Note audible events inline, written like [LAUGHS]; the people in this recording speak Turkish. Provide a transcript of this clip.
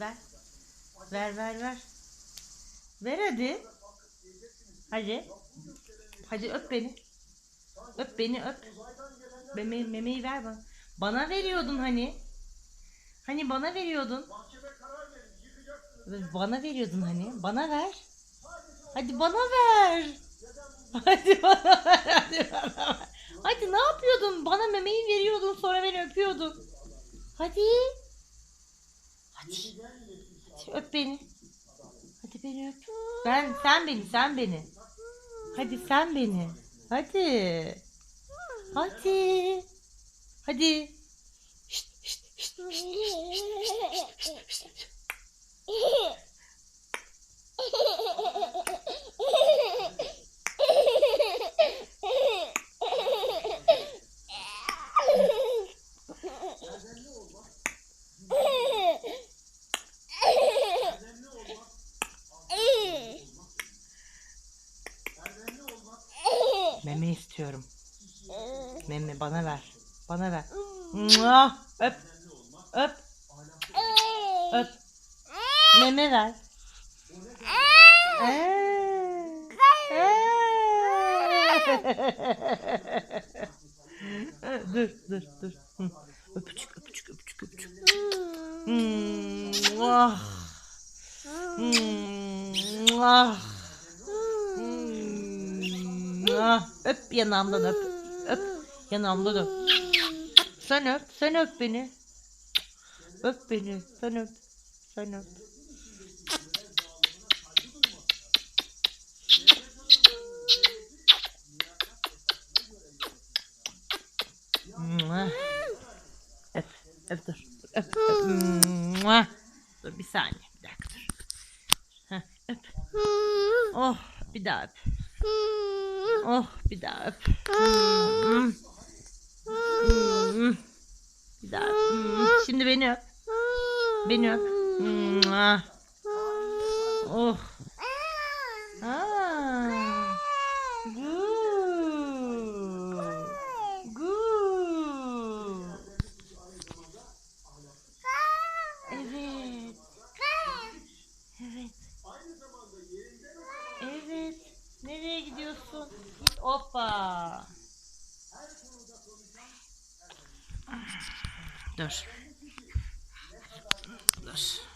Ver. Ver ver ver. Ver hadi. Hadi. Hadi öp beni. Öp beni öp. Meme, memeyi ver bana. Bana veriyordun hani. Hani bana veriyordun. Bana veriyordun hani. Bana ver. Hadi bana ver. Hadi bana ver. Hadi bana ver. Hadi ne yapıyordun? Bana memeyi veriyordun sonra beni öpüyordun. Hadi. Hadi. Hadi öp beni. Hadi beni öp. Ben sen beni sen beni. Hadi sen beni. Hadi. Hadi. Hadi. Şşt, şşt, şşt, şşt, şşt, şşt, şşt, Meme istiyorum. Meme bana ver. Bana ver. Mua! Öp. Öp. Öp. Meme ver. Ee. Ee. [LAUGHS] dur dur dur. Öpücük öpücük öpücük öpücük. Hmm, ah. Ah. Hmm, ah. Öp yanağımdan öp. Öp yanağımdan öp. Sen öp, sen öp beni. Öp beni, sen öp. Sen öp. Öp, öp dur. Öp, öp. Dur bir saniye, bir dakika dur. Heh, öp. Oh, bir daha öp. Oh, bir daha öp. Bir daha öp. Şimdi beni öp. Beni öp. Oh. Aa. Hoppa. Dur. Dur.